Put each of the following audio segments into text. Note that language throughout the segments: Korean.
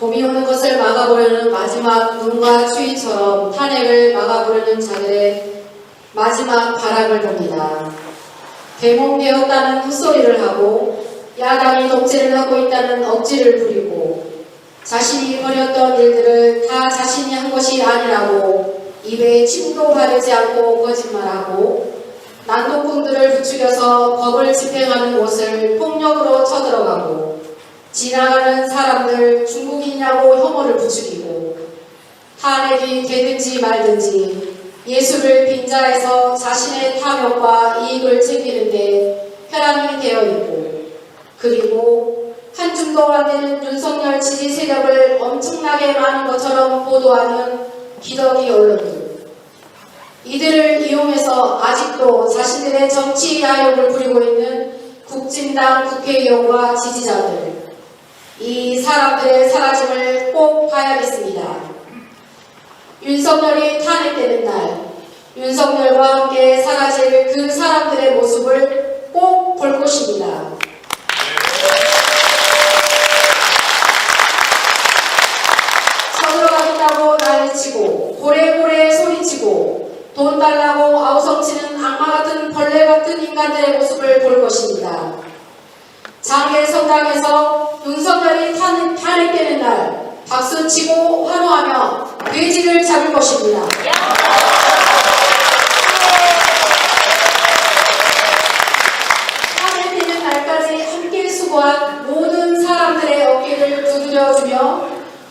봄이 오는 것을 막아보려는 마지막 눈과 추위처럼 탄핵을 막아보려는 자들의 마지막 바람을 봅니다. 대몽되었다는 헛소리를 하고 야당이 독재를 하고 있다는 억지를 부리고 자신이 벌였던 일들을 다 자신이 한 것이 아니라고 입에 침도 바르지 않고 거짓말하고 난독꾼들을 부추겨서 법을 집행하는 곳을 폭력으로 쳐들어가고 지나가는 사람들 중국인 이라고 혐오를 부추기고 탄핵이 되든지 말든지 예수를 빈자에서 자신의 탐욕과 이익을 챙기는데 혈안이 되어 있고 그리고 한 줌도 안 되는 윤석열 지지 세력을 엄청나게 많은 것처럼 보도하는 기덕이 언론들. 이들을 이용해서 아직도 자신들의 정치 야욕을 부리고 있는 국진당 국회의원과 지지자들. 이 사람들의 사라짐을 꼭 봐야겠습니다. 윤석열이 탄핵되는 날 윤석열과 함께 사라질 그 사람들의 모습을 꼭 볼 것입니다. 쳐들어가겠다고 난리치고 고래고래 소리치고 돈 달라고 아우성치는 악마 같은 벌레 같은 인간들의 모습을 볼 것입니다. 장례 성당에서 윤석열이 탄- 탄핵되는 날 박수치고 환호하며 돼지를 잡을 것입니다. 탄핵되는 날까지 함께 수고한 모든 사람들의 두드려주며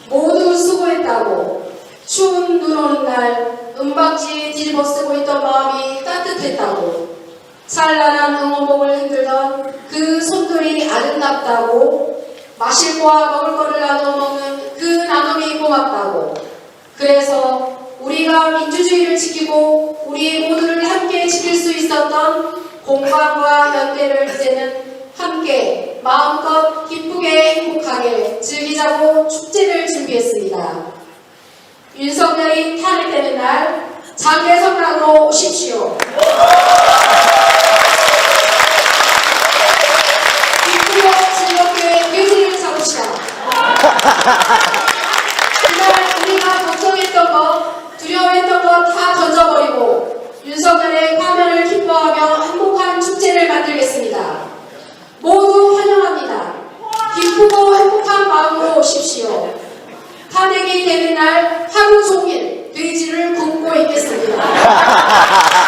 모두 수고했다고 추운 눈 오는 날 은박지에 뒤집어 쓰고 있던 마음이 따뜻했다고 찬란한 응원봉을 흔들던 그 손들이 아름답다고 마실 거와 먹을 거를 나눠 먹는 그 나눔이 고맙다고 그래서 우리가 민주주의를 지키고 우리 모두를 함께 지킬 수 있었던 공감과 연대를 이제는 마음껏 기쁘게 행복하게 즐기자고 축제를 준비했습니다. 윤석열이 탄핵되는 날 장례 성당으로 오십시오. 기쁘고 즐겁게 돼지를 잡읍시다. 그날 우리가 걱정했던 것, 두려워했던 것 다 던져버리고 윤석열의 파면을 기뻐하며 행복한 축제를 만들겠습니다. 모두 환영합니다. 기쁘고 행복한 마음으로 오십시오. 탄핵이 되는 날 하루 종일 돼지를 굽고 있겠습니다.